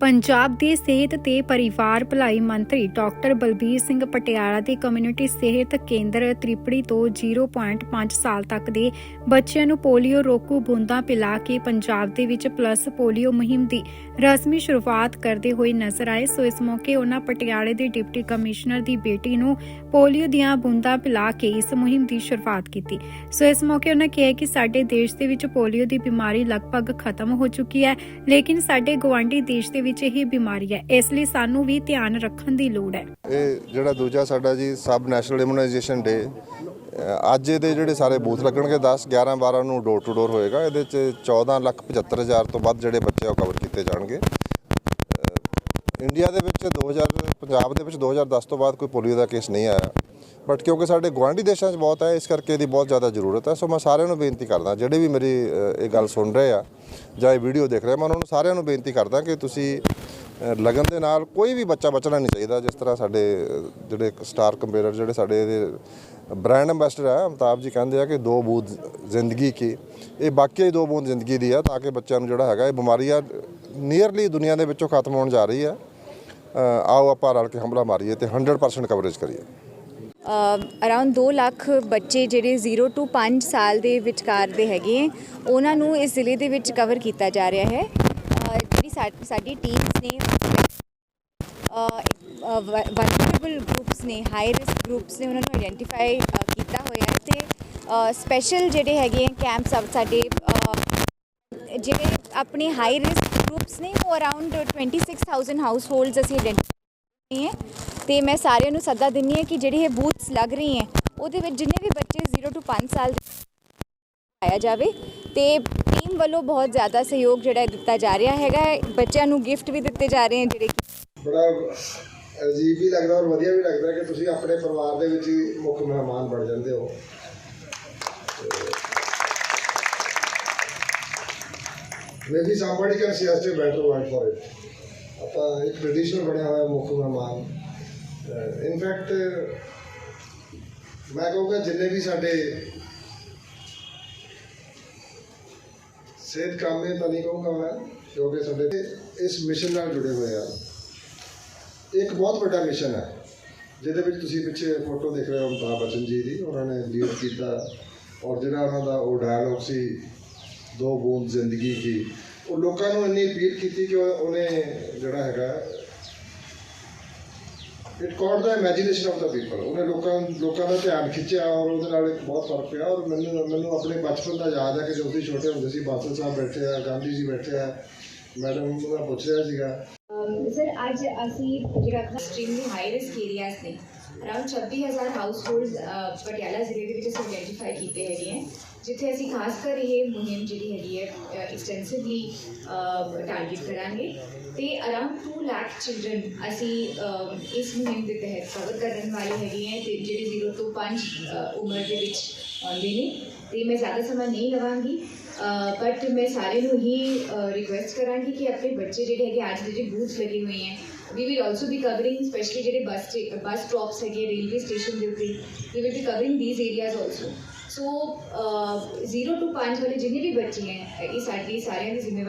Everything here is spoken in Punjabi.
ਪੰਜਾਬ ਦੇ ਸਿਹਤ ਤੇ ਪਰਿਵਾਰ ਭਲਾਈ ਮੰਤਰੀ ਡਾਕਟਰ ਬਲਬੀਰ ਸਿੰਘ ਪਟਿਆਲਾ ਦੇ ਕਮਿਊਨਿਟੀ ਸਿਹਤ ਕੇਂਦਰ ਤ੍ਰਿਪੜੀ ਤੋਂ 0.5 ਸਾਲ ਤੱਕ ਦੇ ਬੱਚਿਆਂ ਨੂੰ ਪੋਲੀਓ ਰੋਕੂ ਬੂੰਦਾਂ ਪਿਲਾ ਕੇ ਪੰਜਾਬ ਦੇ ਵਿੱਚ ਪਲੱਸ ਪੋਲੀਓ ਮੁਹਿੰਮ ਦੀ ਰਸਮੀ ਸ਼ੁਰੂਆਤ ਕਰਦੇ ਹੋਏ ਨਜ਼ਰ ਆਏ। ਸੋ ਇਸ ਮੌਕੇ ਉਹਨਾਂ ਪਟਿਆਲੇ ਦੇ ਡਿਪਟੀ ਕਮਿਸ਼ਨਰ ਦੀ ਬੇਟੀ ਨੂੰ ਪੋਲੀਓ ਦੀਆਂ ਬੂੰਦਾਂ ਪਿਲਾ ਕੇ ਇਸ ਮੁਹਿੰਮ ਦੀ ਸ਼ੁਰੂਆਤ ਕੀਤੀ। ਸੋ ਇਸ ਮੌਕੇ ਉਹਨਾਂ ਕਿਹਾ ਕਿ ਸਾਡੇ ਦੇਸ਼ ਦੇ ਵਿੱਚ ਪੋਲੀਓ ਦੀ ਬਿਮਾਰੀ ਲਗਭਗ ਖਤਮ ਹੋ ਚੁੱਕੀ ਹੈ, ਲੇਕਿਨ ਸਾਡੇ ਗਵਾਂਢੀ ਦੇਸ਼ ਦੇ ਵਿੱਚ ਇਹ ਬਿਮਾਰੀ ਹੈ। ਇਸ ਲਈ ਸਾਨੂੰ ਵੀ ਧਿਆਨ ਰੱਖਣ ਦੀ ਲੋੜ ਹੈ। ਇਹ ਜਿਹੜਾ ਦੂਜਾ ਸਾਡਾ ਜੀ ਸਬ ਨੈਸ਼ਨਲ ਇਮੂਨਾਈਜੇਸ਼ਨ ਡੇ ਅੱਜ ਇਹਦੇ ਜਿਹੜੇ ਸਾਰੇ ਬੂਥ ਲੱਗਣਗੇ 10 11 12 ਨੂੰ ਡੋਰ ਟੂ ਡੋਰ ਹੋਏਗਾ। ਇਹਦੇ ਚ 14 ਲੱਖ 75 ਹਜ਼ਾਰ ਤੋਂ ਵੱਧ ਜਿਹੜੇ ਬੱਚੇ ਉਹ ਕਵਰ ਕੀਤੇ ਜਾਣਗੇ। ਇੰਡੀਆ ਦੇ ਵਿੱਚ 2000 ਪੰਜਾਬ ਦੇ ਵਿੱਚ 2010 ਤੋਂ ਬਾਅਦ ਕੋਈ ਪੋਲੀਓ ਦਾ ਕੇਸ ਨਹੀਂ ਆਇਆ। ਬਟ ਕਿਉਂਕਿ ਸਾਡੇ ਗੁਆਂਢੀ ਦੇਸ਼ਾਂ 'ਚ ਬਹੁਤ ਹੈ ਇਸ ਕਰਕੇ ਇਹਦੀ ਬਹੁਤ ਜ਼ਿਆਦਾ ਜ਼ਰੂਰਤ ਹੈ। ਸੋ ਮੈਂ ਸਾਰਿਆਂ ਨੂੰ ਬੇਨਤੀ ਕਰਦਾ ਜਿਹੜੇ ਵੀ ਮੇਰੀ ਇਹ ਗੱਲ ਸੁਣ ਰਹੇ ਆ ਜਾਂ ਇਹ ਵੀਡੀਓ ਦੇਖ ਰਹੇ ਆ, ਮੈਂ ਉਹਨਾਂ ਨੂੰ ਸਾਰਿਆਂ ਨੂੰ ਬੇਨਤੀ ਕਰਦਾ ਕਿ ਤੁਸੀਂ ਲਗਨ ਦੇ ਨਾਲ ਕੋਈ ਵੀ ਬੱਚਾ ਬਚਣਾ ਨਹੀਂ ਚਾਹੀਦਾ ਜਿਸ ਤਰ੍ਹਾਂ ਸਾਡੇ ਜਿਹੜੇ ਸਟਾਰ ਕੰਪੇਅਰ ਜਿਹੜੇ ਸਾਡੇ ਇਹਦੇ ਬ੍ਰਾਂਡ ਐਂਬੈਸਡਰ ਆ ਅਮਤਾਬ ਜੀ ਕਹਿੰਦੇ ਆ ਕਿ ਦੋ ਬੂੰਦ ਜ਼ਿੰਦਗੀ ਕੀ। ਇਹ ਬਾਕੀ ਦੋ ਬੂੰਦ ਜ਼ਿੰਦਗੀ ਦੀ ਆ ਤਾਂ ਕਿ ਬੱਚਿਆਂ ਨੂੰ ਜਿਹੜਾ ਹੈਗਾ ਇਹ ਬਿਮਾਰੀ ਆ ਨੀਅਰਲੀ ਦੁਨੀਆ ਦੇ ਵਿੱਚੋਂ ਖਤਮ ਹੋਣ ਜਾ ਰਹੀ ਹੈ ਆਓ ਆਪਾਂ ਰਲ ਕੇ ਹਮਲਾ ਮਾਰੀਏ ਤੇ 100% ਕਵਰੇਜ ਕਰੀਏ। ਅਰਾਊਂਡ 2 ਲੱਖ ਬੱਚੇ ਜਿਹੜੇ 0 ਟੂ 5 ਸਾਲ ਦੇ ਵਿਚਕਾਰ ਦੇ ਹੈਗੇ ਹੈ, ਉਹਨਾਂ ਨੂੰ ਇਸ ਜ਼ਿਲ੍ਹੇ ਦੇ ਵਿੱਚ ਕਵਰ ਕੀਤਾ ਜਾ ਰਿਹਾ ਹੈ। ਜਿਹੜੀ ਸਾ- ਸਾਡੀ ਟੀਮਸ ਨੇ ਵਨਰੇਬਲ ਗਰੁੱਪਸ ਨੇ ਹਾਈ ਰਿਸਕ ਗਰੁੱਪਸ ਨੇ, ਉਹਨਾਂ ਨੂੰ ਆਈਡੈਂਟੀਫਾਈ ਕੀਤਾ ਹੋਇਆ ਹੈ ਤੇ ਸਪੈਸ਼ਲ ਜਿਹੜੇ ਹੈਗੇ ਹੈ ਕੈਂਪਸ ਸਾਡੇ ਜਿਹੜੇ ਆਪਣੇ ਹਾਈ ਰਿਸਕ ਗਰੁੱਪਸ ਨੇ, ਉਹ ਅਰਾਊਂਡ 26000 ਹਾਊਸਹੋਲਡਸ ਅਸੀਂ ਆਇਡੈਂਟੀਫਾਈ ਹੈ ਤੇ ਮੈਂ ਸਾਰਿਆਂ ਨੂੰ ਸੱਦਾ ਦਿੰਨੀ ਹੈ ਕਿ ਜਿਹੜੀ ਇਹ ਬੂਥਸ ਲੱਗ ਰਹੀ ਹੈ, ਉਹਦੇ ਵਿੱਚ ਜਿੰਨੇ ਵੀ ਬੱਚੇ 0 ਟੂ 5 ਸਾਲ ਆਇਆ ਜਾਵੇ ਤੇ ਟੀਮ ਵੱਲੋਂ ਬਹੁਤ ਜ਼ਿਆਦਾ ਸਹਿਯੋਗ ਜਿਹੜਾ ਦਿੱਤਾ ਜਾ ਰਿਹਾ ਹੈਗਾ ਬੱਚਿਆਂ ਨੂੰ ਗਿਫਟ ਵੀ ਦਿੱਤੇ ਜਾ ਰਹੇ ਹਨ ਜਿਹੜੇ ਬੜਾ ਅਜੀਬ ਵੀ ਲੱਗਦਾ ਔਰ ਵਧੀਆ ਵੀ ਲੱਗਦਾ ਕਿ ਤੁਸੀਂ ਆਪਣੇ ਪਰਿਵਾਰ ਦੇ ਵਿੱਚ ਮੁੱਖ ਮਹਿਮਾਨ ਬਣ ਜਾਂਦੇ ਹੋ। Maybe somebody can suggest a better word for it ਆਪਾਂ ਇੱਕ ਟ੍ਰੈਡੀਸ਼ਨਲ ਬਣਿਆ ਹੋਇਆ ਮੁੱਖ ਮਹਿਮਾਨ। ਇਨਫੈਕਟ ਮੈਂ ਕਹੂੰਗਾ ਜਿੰਨੇ ਵੀ ਸਾਡੇ ਸਿਹਤ ਕਾਮੇ ਤਾਂ ਨਹੀਂ ਕਹੂੰਗਾ ਮੈਂ ਕਿਉਂਕਿ ਸਾਡੇ ਇਸ ਮਿਸ਼ਨ ਨਾਲ ਜੁੜੇ ਹੋਏ ਆ। ਇੱਕ ਬਹੁਤ ਵੱਡਾ ਮਿਸ਼ਨ ਹੈ। ਜਿਹਦੇ ਵਿੱਚ ਤੁਸੀਂ ਪਿੱਛੇ ਫੋਟੋ ਦੇਖ ਰਹੇ ਹੋ ਅਮਿਤਾਭ ਬਚਨ ਜੀ ਦੀ। ਉਹਨਾਂ ਨੇ ਲੀਡ ਕੀਤਾ ਔਰ ਜਿਹੜਾ ਉਹਨਾਂ ਦਾ ਉਹ ਡਾਇਲੌਗ ਸੀ, ਦੋ ਬੂੰਦ ਜ਼ਿੰਦਗੀ ਕੀ। ਉਹ ਲੋਕਾਂ ਨੂੰ ਇੰਨੀ ਅਪੀਲ ਕੀਤੀ ਕਿ ਉਹਨੇ ਜਿਹੜਾ ਹੈਗਾ it caught the imagination of the people ਉਹਨੇ ਲੋਕਾਂ ਲੋਕਾਂ ਦਾ ਧਿਆਨ ਖਿੱਚਿਆ ਔਰ ਉਹਦੇ ਨਾਲ ਇੱਕ ਬਹੁਤ ਫ਼ਰਕ ਪਿਆ ਔਰ ਮੈਨੂੰ ਮੈਨੂੰ ਆਪਣੇ ਬਚਪਨ ਦਾ ਯਾਦ ਹੈ ਕਿ ਜਦੋਂ ਅਸੀਂ ਛੋਟੇ ਹੁੰਦੇ ਸੀ, ਬਾਦਲ ਸਾਹਿਬ ਬੈਠੇ ਆ, ਗਾਂਧੀ ਜੀ ਬੈਠੇ ਆ, ਮੈਡਮ ਉਹਦਾ ਪੁੱਛ ਰਿਹਾ ਸੀਗਾ। ਸਰ, ਅੱਜ ਅਸੀਂ ਜਿਹੜਾ ਐਕਸਟ੍ਰੀਮਲੀ ਹਾਈ ਰਿਸਕ ਏਰੀਆਜ਼ ਨੇ ਅਰਾਊਂਡ 26000 ਹਾਊਸਹੋਲਡਸ ਪਟਿਆਲਾ ਜ਼ਿਲ੍ਹੇ ਦੇ ਵਿੱਚ ਅਸੀਂ ਕੀਤੇ ਹੈਗੇ ਹੈ। ਜਿੱਥੇ ਅਸੀਂ ਖਾਸ ਕਰ ਇਹ ਮੁਹਿੰਮ ਜਿਹੜੀ ਹੈਗੀ ਹੈ ਐਕਸਟੈਂਸਿਵਲੀ ਟਾਰਗੇਟ ਕਰਾਂਗੇ ਤੇ ਅਰਾਊਂਡ 2 ਲੱਖ ਚਿਲਡਰਨ ਅਸੀਂ ਇਸ ਮੁਹਿੰਮ ਦੇ ਤਹਿਤ ਕਵਰ ਕਰਨ ਵਾਲੇ ਹੈਗੇ ਹੈ ਤੇ ਜਿਹੜੇ 0 ਤੋਂ 5 ਉਮਰ ਦੇ ਵਿੱਚ ਆਉਂਦੇ ਨੇ। ਤੇ ਮੈਂ ਜ਼ਿਆਦਾ ਸਮਾਂ ਨਹੀਂ ਲਵਾਂਗੀ ਬਟ ਮੈਂ ਸਾਰੇ ਨੂੰ ਹੀ ਰਿਕੁਐਸਟ ਕਰਾਂਗੀ ਕਿ ਆਪਣੇ ਬੱਚੇ ਜਿਹੜੇ ਹੈਗੇ ਅੱਜ ਦੇ ਜਿਹੜੇ ਬੂਥ ਲੱਗੇ ਹੋਏ ਹੈ we will also be covering specially ਜਿਹੜੇ ਬੱਸ ਬੱਸ ਸਟਾਪਸ ਹੈਗੇ ਰੇਲਵੇ ਸਟੇਸ਼ਨ ਦੇ ਉੱਤੇ we will be covering these areas also so 0 to 5 ਵਾਲੇ ਜਿੰਨੇ ਵੀ ਬੱਚੇ ਹੈ ਇਹ ਸਾਡੀ ਸਾਰਿਆਂ ਦੀ ਜ਼ਿੰਮੇਵਾਰੀ